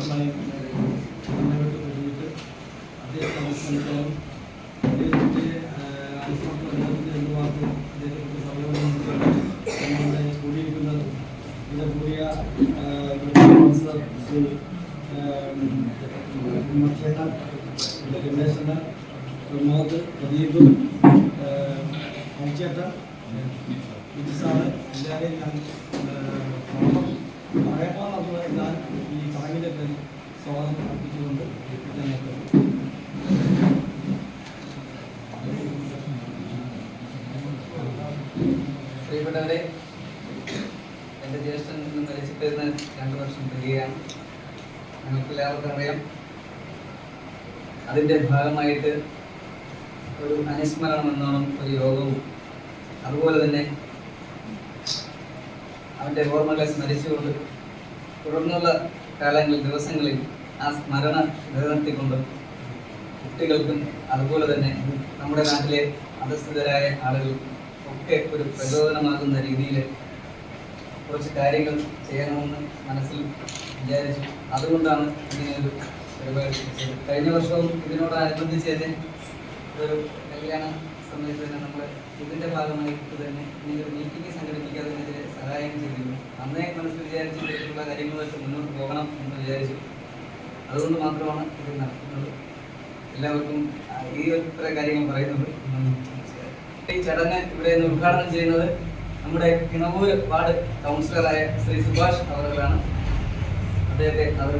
വർഷമായി മുന്നോട്ട് ഒരുമിച്ച് അദ്ദേഹത്തെ സംബന്ധിച്ചിടത്തോളം അദ്ദേഹത്തിന്റെ അനുസരണ ബന്ധത്തിൽ എന്തുമാത്രം അദ്ദേഹത്തെ സമയം നമ്മുടെ കൂടിയിരിക്കുന്നത് ഇത് കൂടിയ കൗൺസിലർ ശ്രീ ഉമ്മച്ചേട്ടൻ രമേശന് പ്രമോദ് പ്രദീപ് അഞ്ചേട്ടൻ സാറ് എല്ലാവരെയും ഞാൻ പറയണമെന്നുള്ള ഞാൻ ഈ പേരിൽ സ്വാഗതം പ്രാർത്ഥിച്ചുകൊണ്ട്. പ്രിയപ്പെട്ടവരെ എന്റെ ജ്യേഷ്ഠൻ നിന്ന് മരിച്ചിട്ടിരുന്ന രണ്ട് വർഷം തിരികെയാണ് നിങ്ങൾക്ക് എല്ലാവർക്കും അറിയാം അതിന്റെ ഭാഗമായിട്ട് ഒരു അനുസ്മരണം എന്നോണം ഒരു യോഗവും അതുപോലെ തന്നെ അവന്റെ ഓർമ്മകളെ സ്മരിച്ചുകൊണ്ട് തുടർന്നുള്ള കാലങ്ങളിൽ ദിവസങ്ങളിൽ ആ സ്മരണ നിലനിർത്തിക്കൊണ്ട് കുട്ടികൾക്കും അതുപോലെ തന്നെ നമ്മുടെ നാട്ടിലെ അധസ്ഥിതരായ ആളുകൾ ഒക്കെ ഒരു പ്രചോദനമാകുന്ന രീതിയിൽ കുറച്ച് കാര്യങ്ങൾ ചെയ്യണമെന്ന് മനസ്സിൽ വിചാരിച്ചു. അതുകൊണ്ടാണ് ഇങ്ങനെയൊരു പരിപാടി കഴിഞ്ഞ വർഷവും ഇതിനോടനുബന്ധിച്ച് തന്നെ ഒരു കല്യാണ സമയത്ത് തന്നെ നമ്മൾ ഇതിന്റെ ഭാഗമായിട്ട് തന്നെ ഒരു മീറ്റിംഗ് സംഘടിപ്പിക്കാതിനെതിരെ സഹായം ചെയ്യുന്നു. അന്നേ മനസ്സിൽ വിചാരിച്ചിട്ടുള്ള വെച്ച് മുന്നോട്ട് പോകണം എന്ന് വിചാരിച്ചു. അതുകൊണ്ട് മാത്രമാണ് ഇത് നടത്തുന്നത് എല്ലാവർക്കും ഈ ഒരു കാര്യങ്ങൾ പറയുന്നത് ഈ ചടങ്ങ് ഇവിടെ നിന്ന് ഉദ്ഘാടനം ചെയ്യുന്നത് നമ്മുടെ കിണവൂർ വാർഡ് കൗൺസിലറായ ശ്രീ സുഭാഷ് അവറുകളാണ്. അദ്ദേഹത്തെ അവർ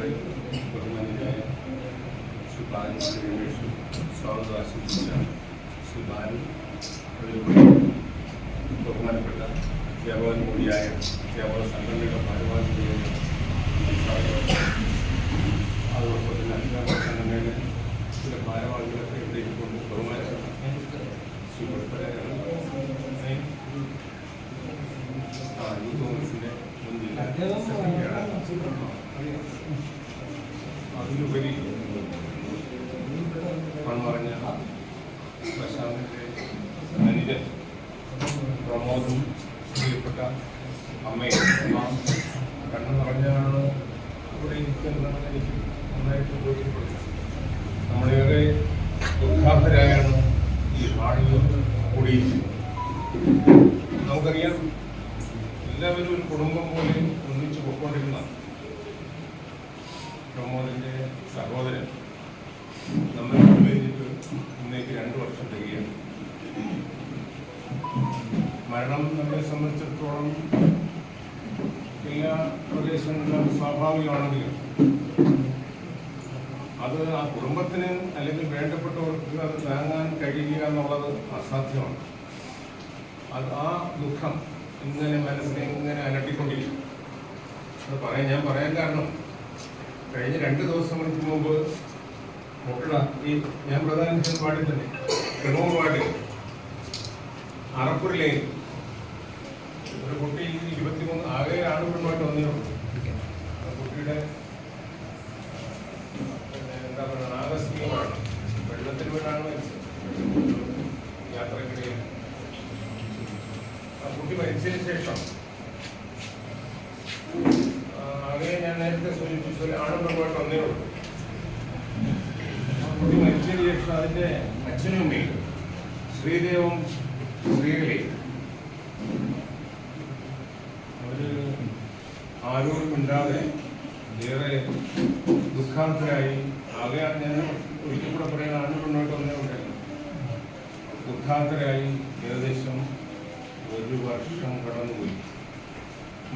బహుమతిగా సుభారి స్వామివాసించిన సుభారి బహుమానపడ్డ జవహర్ మోడీ ఆయన జవహర్ సంఘం యొక్క భాగవాన్ മൺമറഞ്ഞ പ്രശാന്തിന്റെ അനുജൻ പ്രമോദും പ്രിയപ്പെട്ട അമ്മയും അമ്മ കണ്ണു നിറഞ്ഞാണ് ഇവിടെ എന്താണ് എനിക്ക് നന്നായിട്ട് ബോധ്യപ്പെടുന്നത്. നമ്മളേറെ ദുഃഖാഹരായാണ് ഈ നാടിൽ കൂടിയിരിക്കുന്നത്. നമുക്കറിയാം എല്ലാവരും ഒരു കുടുംബം പോലെ ഒന്നിച്ചു പൊയ്ക്കൊണ്ടിരുന്ന പ്രമോദിന്റെ സഹോദരൻ നമ്മൾ കഴിഞ്ഞിട്ട് ഇന്നേക്ക് രണ്ട് വർഷം തികയാണ് മരണം നമ്മളെ സംബന്ധിച്ചിടത്തോളം എല്ലാ പ്രദേശങ്ങളിലും സ്വാഭാവികമാണെങ്കിലും അത് ആ കുടുംബത്തിന് അല്ലെങ്കിൽ വേണ്ടപ്പെട്ടവർക്ക് അത് താങ്ങാൻ കഴിയുക എന്നുള്ളത് അസാധ്യമാണ്. അത് ആ ദുഃഖം ഇങ്ങനെ മനസ്സിനെ ഇങ്ങനെ അലട്ടിക്കൊണ്ടിരിക്കും. അത് പറയാൻ ഞാൻ പറയാൻ കാരണം കഴിഞ്ഞ രണ്ട് ദിവസങ്ങൾക്ക് മുമ്പ് മുട്ട ഈ ഞാൻ പ്രധാന വാർഡിൽ തന്നെ കണ്ണൂർ വാർഡിൽ അറപ്പൂരിലെ ഒരു കുട്ടി ഇരുപത്തിമൂന്ന് ആകെ ആണ് ആ കുട്ടിയുടെ എന്താ പറയുക ആകസ്മികമാണ് വെള്ളത്തിൽ വീടാണ് മരിച്ചത്. ശേഷം ആകെ ഞാൻ നേരത്തെ സൂചിപ്പിച്ചു ഒരു ആണും പെണ്ണുമായിട്ട് വന്നേ ഉള്ളൂ. ആ കുട്ടി മരിച്ചതിന് ശേഷം അച്ഛനും ശ്രീദേവും ശ്രീകലയും അവർ മിണ്ടാതെ ഏറെ ദുഃഖാന്തരായി ആകെ ഞാൻ ഒരിക്കൽ കൂടെ പറയുന്ന ആണ് മുന്നോട്ട് വന്നതുകൊണ്ട് ഏകദേശം ഒരു വർഷം കടന്നുപോയി.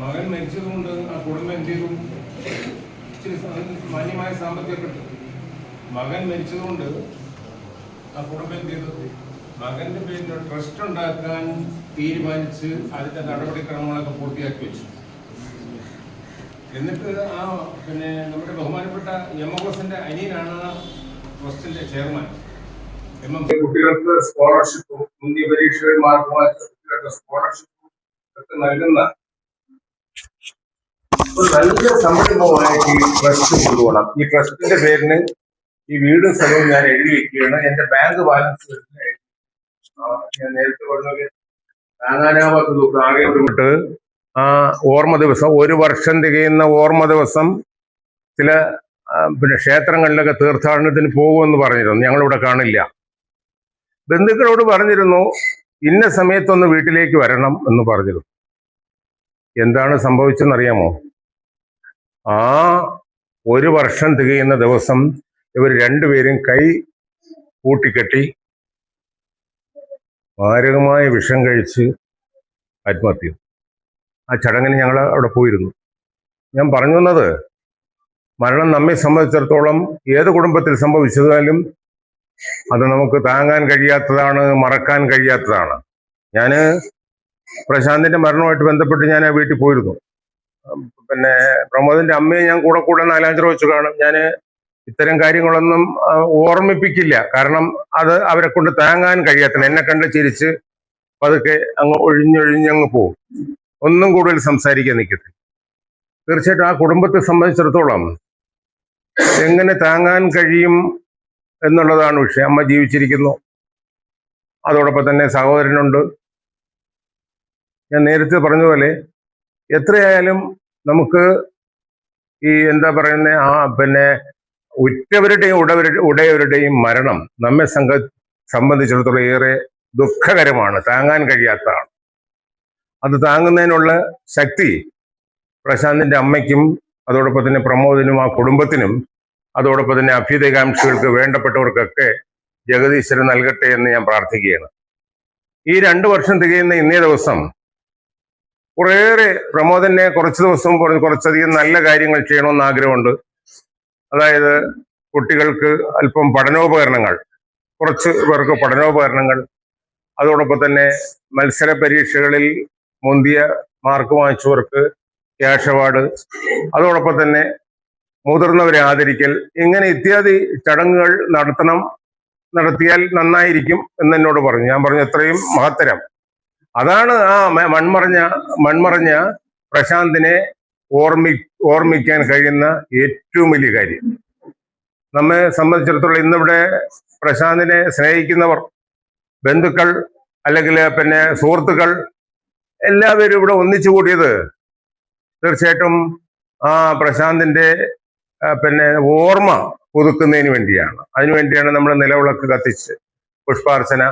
മകൻ മരിച്ചതുകൊണ്ട് ആ കുടുംബം എന്ത് ചെയ്തു? ഇച്ചിരി മാന്യമായ സാമ്പത്തിക മകൻ മരിച്ചതുകൊണ്ട് ആ കുടുംബം എന്ത് ചെയ്തു? മകന്റെ പേരിൽ ട്രസ്റ്റ് ഉണ്ടാക്കാൻ തീരുമാനിച്ച് അതിന്റെ നടപടിക്രമങ്ങളൊക്കെ പൂർത്തിയാക്കി വെച്ചു. എന്നിട്ട് ആ പിന്നെ നമ്മുടെ ബഹുമാനപ്പെട്ട എം എം എസിന്റെ അനിയനാണ് ട്രസ്റ്റിന്റെ ചെയർമാൻ. കുട്ടികൾക്ക് സ്കോളർഷിപ്പും മുന്തിയ പരീക്ഷകൾ മാർക്കുമായി കുട്ടികൾക്ക് സ്കോളർഷിപ്പും ഒക്കെ നൽകുന്ന നല്ല സംരംഭമായിട്ട് ഈ ട്രസ്റ്റ് കൊണ്ടുപോകണം. ഈ ട്രസ്റ്റിന്റെ പേരിന് ഈ വീട് സ്ഥലവും ഞാൻ എഴുതി വെക്കുകയാണ്. എന്റെ ബാങ്ക് ബാലൻസ് ഞാൻ നേരത്തെ പറഞ്ഞ താങ്ങാനാവാത്ത ദുഃഖം ആകെ ആ ഓർമ്മ ദിവസം ഒരു വർഷം തികയുന്ന ഓർമ്മ ദിവസം ചില പിന്നെ ക്ഷേത്രങ്ങളിലൊക്കെ തീർത്ഥാടനത്തിന് പോകുമെന്ന് പറഞ്ഞിരുന്നു. ഞങ്ങളിവിടെ കാണില്ല. ബന്ധുക്കളോട് പറഞ്ഞിരുന്നു ഇന്ന സമയത്തൊന്ന് വീട്ടിലേക്ക് വരണം എന്ന് പറഞ്ഞിരുന്നു. എന്താണ് സംഭവിച്ചെന്നറിയാമോ? ആ ഒരു വർഷം തികയുന്ന ദിവസം ഇവർ രണ്ടുപേരും കൈ കൂട്ടിക്കെട്ടി മാരകമായ വിഷം കഴിച്ച് ആത്മഹത്യ. ആ ചടങ്ങിന് ഞങ്ങൾ അവിടെ പോയിരുന്നു. ഞാൻ പറഞ്ഞു വന്നത് മരണം നമ്മെ സംബന്ധിച്ചിടത്തോളം ഏത് കുടുംബത്തിൽ സംഭവിച്ചതായാലും അത് നമുക്ക് താങ്ങാൻ കഴിയാത്തതാണ് മറക്കാൻ കഴിയാത്തതാണ്. ഞാൻ പ്രശാന്തിന്റെ മരണവുമായിട്ട് ബന്ധപ്പെട്ട് ഞാൻ ആ വീട്ടിൽ പോയിരുന്നു. പിന്നെ പ്രമോദിന്റെ അമ്മയെ ഞാൻ കൂടെ കൂടെ നാലാഞ്ചിറ വെച്ച്. കാണും ഞാൻ ഇത്തരം കാര്യങ്ങളൊന്നും ഓർമ്മിപ്പിക്കില്ല. കാരണം അത് അവരെ കൊണ്ട് താങ്ങാൻ കഴിയാത്തില്ല എന്നെ കണ്ട് ചിരിച്ച് പതുക്കെ അങ്ങ് ഒഴിഞ്ഞൊഴിഞ്ഞങ്ങ് പോകും. ഒന്നും കൂടുതൽ സംസാരിക്കാൻ നിൽക്കത്തില്ല തീർച്ചയായിട്ടും ആ കുടുംബത്തെ സംബന്ധിച്ചിടത്തോളം എങ്ങനെ താങ്ങാൻ കഴിയും എന്നുള്ളതാണ് വിഷയം അമ്മ ജീവിച്ചിരിക്കുന്നു. അതോടൊപ്പം തന്നെ സഹോദരനുണ്ട്. ഞാൻ നേരത്തെ പറഞ്ഞതുപോലെ എത്രയായാലും നമുക്ക് ഈ എന്താ പറയുന്ന ആ പിന്നെ ഉറ്റവരുടെയും ഉടവരുടെ ഉടയവരുടെയും മരണം നമ്മെ സംഘ സംബന്ധിച്ചിടത്തോളം ഏറെ ദുഃഖകരമാണ്. താങ്ങാൻ കഴിയാത്തതാണ്. അത് താങ്ങുന്നതിനുള്ള ശക്തി പ്രശാന്തിന്റെ അമ്മയ്ക്കും അതോടൊപ്പം തന്നെ പ്രമോദിനും ആ കുടുംബത്തിനും അതോടൊപ്പം തന്നെ അഭ്യുദയകാംക്ഷികൾക്ക് വേണ്ടപ്പെട്ടവർക്കൊക്കെ ജഗദീശ്വരൻ നൽകട്ടെ എന്ന് ഞാൻ പ്രാർത്ഥിക്കുകയാണ്. ഈ രണ്ടു വർഷം തികയുന്ന ഇന്നേ ദിവസം കുറേയേറെ പ്രമോദനെ കുറച്ച് ദിവസം കുറ- കുറച്ചധികം നല്ല കാര്യങ്ങൾ ചെയ്യണമെന്ന് ആഗ്രഹമുണ്ട്. അതായത് കുട്ടികൾക്ക് അല്പം പഠനോപകരണങ്ങൾ കുറച്ച് പേർക്ക് പഠനോപകരണങ്ങൾ അതോടൊപ്പം തന്നെ മത്സര പരീക്ഷകളിൽ മുന്തിയ മാർക്ക് വാങ്ങിച്ചവർക്ക് ക്യാഷ് അവാർഡ് അതോടൊപ്പം തന്നെ മുതിർന്നവരെ ആദരിക്കൽ. ഇങ്ങനെ ഇത്യാദി ചടങ്ങുകൾ നടത്തണം നടത്തിയാൽ നന്നായിരിക്കും എന്ന് എന്നോട് പറഞ്ഞു. ഞാൻ പറഞ്ഞു എത്രയും മഹത്തരം. അതാണ് ആ മൺമറഞ്ഞ മൺമറഞ്ഞ പ്രശാന്തിനെ ഓർമ്മി ഓർമ്മിക്കാൻ കഴിയുന്ന ഏറ്റവും വലിയ കാര്യം. നമ്മെ സംബന്ധിച്ചിടത്തോളം ഇന്നിവിടെ പ്രശാന്തിനെ സ്നേഹിക്കുന്നവർ ബന്ധുക്കൾ അല്ലെങ്കിൽ പിന്നെ സുഹൃത്തുക്കൾ എല്ലാവരും ഇവിടെ ഒന്നിച്ചു കൂടിയത് തീർച്ചയായിട്ടും ആ പ്രശാന്തിന്റെ പിന്നെ ഓർമ്മ പുതുക്കുന്നതിന് വേണ്ടിയാണ്. അതിനുവേണ്ടിയാണ് നമ്മൾ നിലവിളക്ക് കത്തിച്ച് പുഷ്പാർച്ചന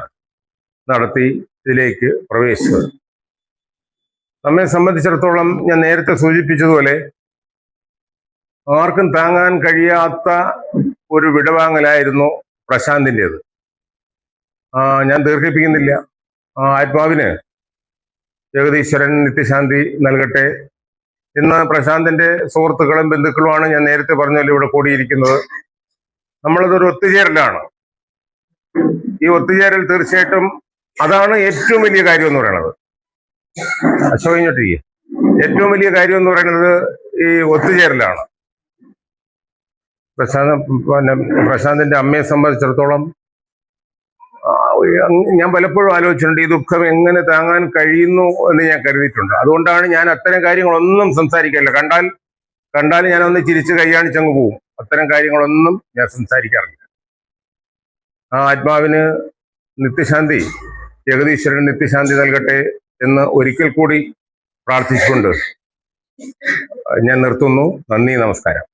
നടത്തി ഇതിലേക്ക് പ്രവേശിച്ചത്. നമ്മെ സംബന്ധിച്ചിടത്തോളം ഞാൻ നേരത്തെ സൂചിപ്പിച്ചതുപോലെ ആർക്കും താങ്ങാൻ കഴിയാത്ത ഒരു വിടവാങ്ങലായിരുന്നു പ്രശാന്തിന്റെത് ഞാൻ ദീർഘിപ്പിക്കുന്നില്ല. ആത്മാവിന് ജഗദീശ്വരൻ നിത്യശാന്തി നൽകട്ടെ. ഇന്ന് പ്രശാന്തിന്റെ സുഹൃത്തുക്കളും ബന്ധുക്കളുമാണ് ഞാൻ നേരത്തെ പറഞ്ഞാൽ ഇവിടെ കൂടിയിരിക്കുന്നത്. നമ്മളിതൊരു ഒത്തുചേരലാണ്. ഈ ഒത്തുചേരൽ തീർച്ചയായിട്ടും അതാണ് ഏറ്റവും വലിയ കാര്യം എന്ന് പറയുന്നത് അശോകഞ്ഞിട്ടിരിക്കുക ഏറ്റവും വലിയ കാര്യം എന്ന് പറയുന്നത് ഈ ഒത്തുചേരലാണ്. പ്രശാന്ത് പിന്നെ പ്രശാന്തിന്റെ അമ്മയെ സംബന്ധിച്ചിടത്തോളം ഞാൻ പലപ്പോഴും ആലോചിച്ചിട്ടുണ്ട് ഈ ദുഃഖം എങ്ങനെ താങ്ങാൻ കഴിയുന്നു? എന്ന് ഞാൻ കരുതിയിട്ടുണ്ട്. അതുകൊണ്ടാണ് ഞാൻ അത്തരം കാര്യങ്ങളൊന്നും സംസാരിക്കാറില്ല. കണ്ടാൽ കണ്ടാൽ ഞാൻ ഒന്ന് ചിരിച്ച് കൈയാണിച്ചങ്ങ് പോവും. അത്തരം കാര്യങ്ങളൊന്നും ഞാൻ സംസാരിക്കാറില്ല. ആ ആത്മാവിന് നിത്യശാന്തി ജഗദീശ്വരൻ നിത്യശാന്തി നൽകട്ടെ എന്ന് ഒരിക്കൽ കൂടി പ്രാർത്ഥിച്ചുകൊണ്ട് ഞാൻ നിർത്തുന്നു. നന്ദി നമസ്കാരം.